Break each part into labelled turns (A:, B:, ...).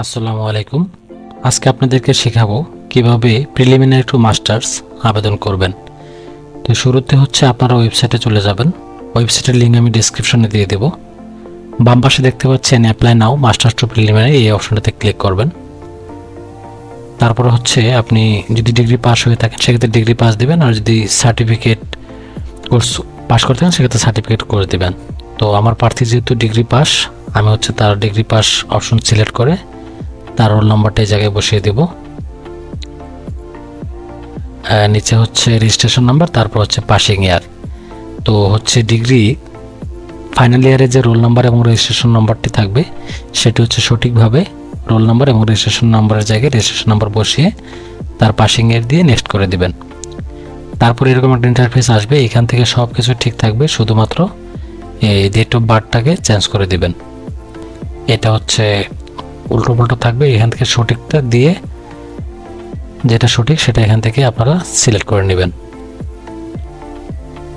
A: আসসালামু আলাইকুম। আজকে আপনাদেরকে শেখাবো কীভাবে প্রিলিমিনারি টু মাস্টার্স আবেদন করবেন। তো শুরুতে হচ্ছে আপনারা ওয়েবসাইটে চলে যাবেন। ওয়েবসাইটের লিঙ্ক আমি ডিসক্রিপশনে দিয়ে দেবো। বাম পাশে দেখতে পাচ্ছেন apply now masters to preliminary এই অপশনটাতে ক্লিক করবেন। তারপর হচ্ছে আপনি যদি ডিগ্রি পাস হয়ে থাকেন, সেক্ষেত্রে ডিগ্রি পাস দেবেন, আর যদি সার্টিফিকেট কোর্স পাস করতে থাকেন, সেক্ষেত্রে সার্টিফিকেট করে দেবেন। তো আমার প্রার্থী যেহেতু ডিগ্রি পাস আমি হচ্ছে তার ডিগ্রি পাস অপশন সিলেক্ট করে তার রোল নাম্বারটা এই জায়গায় বসিয়ে দেব। নিচে হচ্ছে রেজিস্ট্রেশন নাম্বার তারপর হচ্ছে পাসিং ইয়ার তো হচ্ছে ডিগ্রি ফাইনাল ইয়ারে যে রোল নাম্বার এবং রেজিস্ট্রেশন নাম্বারটি থাকবে, সেটি হচ্ছে সঠিকভাবে রোল নাম্বার এবং রেজিস্ট্রেশন নাম্বারের জায়গায় রেজিস্ট্রেশন নাম্বার বসিয়ে তার পাসিং ইয়ার দিয়ে নেক্সট করে দিবেন। তারপর এরকম একটা ইন্টারফেস আসবে, এখান থেকে সব কিছু ঠিক থাকবে, শুধুমাত্র এই ডেট অফ বার্থটাকে চেঞ্জ করে দিবেন। এটা হচ্ছে উল্টো পাল্টো থাকবে, এখান থেকে সঠিকটা দিয়ে যেটা সঠিক সেটা এখান থেকে আপনারা সিলেক্ট করে নেবেন।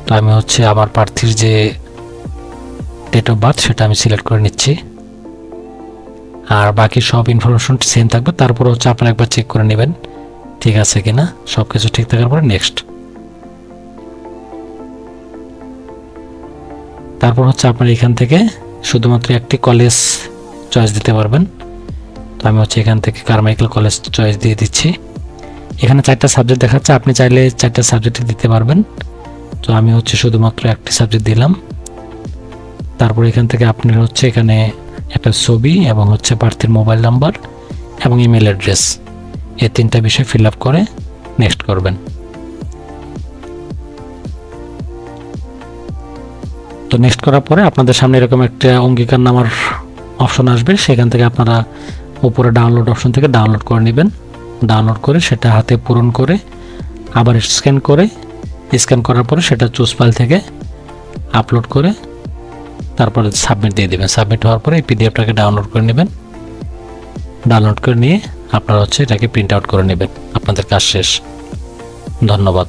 A: তো আমি হচ্ছে আমার প্রার্থীর যে ডেট অফ বার্থ সেটা আমি সিলেক্ট করে নিচ্ছি। আর বাকি সব ইনফরমেশন সেম থাকবে, তারপর হচ্ছে আপনারা একবার চেক করে নেবেন, ঠিক আছে কিনা সব কিছু ঠিক থাকার পরে নেক্সট তারপর হচ্ছে আপনার এখান থেকে শুধুমাত্র একটি কলেজ চয়েস দিতে পারবেন। আমি হচ্ছে এখান থেকে কারমাইকেল কলেজ চয়েস দিয়ে দিচ্ছি। এখানে চারটা সাবজেক্ট দেখাচ্ছে, আপনি চাইলে চারটা সাবজেক্টে দিতে পারবেন। তো আমি হচ্ছে শুধুমাত্র একটি সাবজেক্ট দিলাম। তারপর এখান থেকে আপনার হচ্ছে এখানে একটা ছবি এবং হচ্ছে প্রার্থীর মোবাইল নাম্বার এবং ইমেল অ্যাড্রেস এই তিনটা বিষয় ফিল আপ করে নেক্সট করবেন। তো নেক্সট করার পরে আপনাদের সামনে এরকম একটা অঙ্গীকার নামার অপশন আসবে। সেখান থেকে আপনারা উপরে ডাউনলোড অপশন থেকে ডাউনলোড করে নেবেন। ডাউনলোড করে সেটা হাতে পূরণ করে আবার স্ক্যান করে। স্ক্যান করার পরে সেটা চুজ ফাইল থেকে আপলোড করে তারপরে সাবমিট দিয়ে দেবেন। সাবমিট হওয়ার পরে এই পিডিএফটাকে ডাউনলোড করে নেবেন। ডাউনলোড করে নিয়ে আপনারা হচ্ছে এটাকে প্রিন্ট আউট করে নেবেন। আপনাদের কাজ শেষ। ধন্যবাদ।